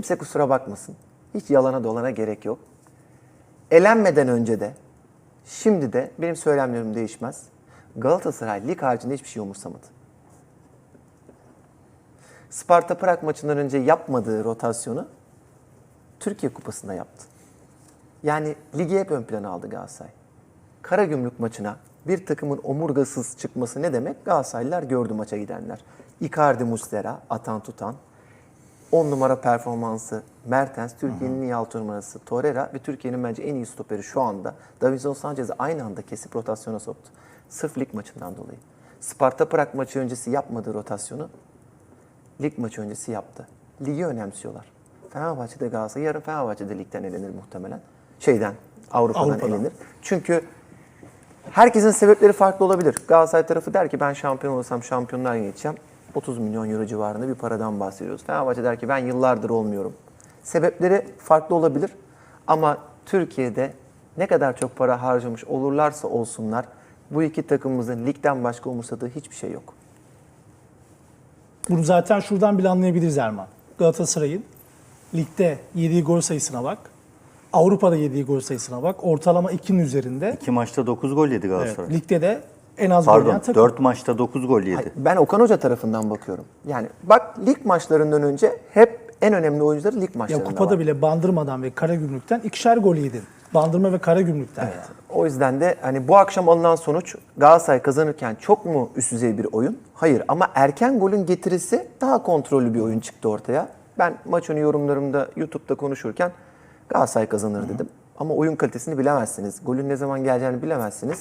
Kimse kusura bakmasın. Hiç yalana dolana gerek yok. Elenmeden önce de, şimdi de benim söylemlerim değişmez. Galatasaray lig haricinde hiçbir şey umursamadı. Sparta Prag maçından önce yapmadığı rotasyonu Türkiye Kupası'nda yaptı. Yani ligi hep ön plana aldı Galatasaray. Karagümrük maçına bir takımın omurgasız çıkması ne demek? Galatasaraylılar gördü maça gidenler. Icardi Muslera, atan tutan. 10 numara performansı Mertens, Türkiye'nin en iyi altı numarası Torreira ve Türkiye'nin bence en iyi stoperi şu anda. Davinson Sanchez'i aynı anda kesip rotasyona soktu. Sırf lig maçından dolayı. Sparta Prag maçı öncesi yapmadığı rotasyonu lig maçı öncesi yaptı. Ligi önemsiyorlar. Fenerbahçe'de Galatasaray yarın Fenerbahçe'de ligden elenir muhtemelen. Şeyden Avrupa'dan, Avrupa'dan. elenir. Çünkü herkesin sebepleri farklı olabilir. Galatasaray tarafı der ki ben şampiyon olsam şampiyonlar geçeceğim. 30 milyon euro civarında bir paradan bahsediyoruz. Fenerbahçe der ki ben yıllardır olmuyorum. Sebepleri farklı olabilir ama Türkiye'de ne kadar çok para harcamış olurlarsa olsunlar bu iki takımımızın ligden başka umursadığı hiçbir şey yok. Bunu zaten şuradan bile anlayabiliriz Erman. Galatasaray'ın ligde yediği gol sayısına bak. Avrupa'da yediği gol sayısına bak. Ortalama 2'nin üzerinde. İki maçta 9 gol yedi Evet, Galatasaray. ligde de en az gol yiyen Pardon takım. 4 maçta 9 gol yedi. Hayır, Ben Okan Hoca tarafından bakıyorum. Yani bak lig maçlarından önce hep en önemli oyuncuları lig Ya maçlarında kupada var. bile Bandırma'dan ve Karagümrük'ten ikişer gol yedin. Bandırma ve Karagümrük'ten ya. O yüzden de hani bu akşam alınan sonuç Galatasaray kazanırken çok mu üst düzey bir oyun? Hayır ama erken golün getirisi daha kontrollü bir oyun çıktı ortaya. Ben maç önü yorumlarımda YouTube'da konuşurken Galatasaray kazanır dedim. Ama oyun kalitesini bilemezsiniz. Golün ne zaman geleceğini bilemezsiniz.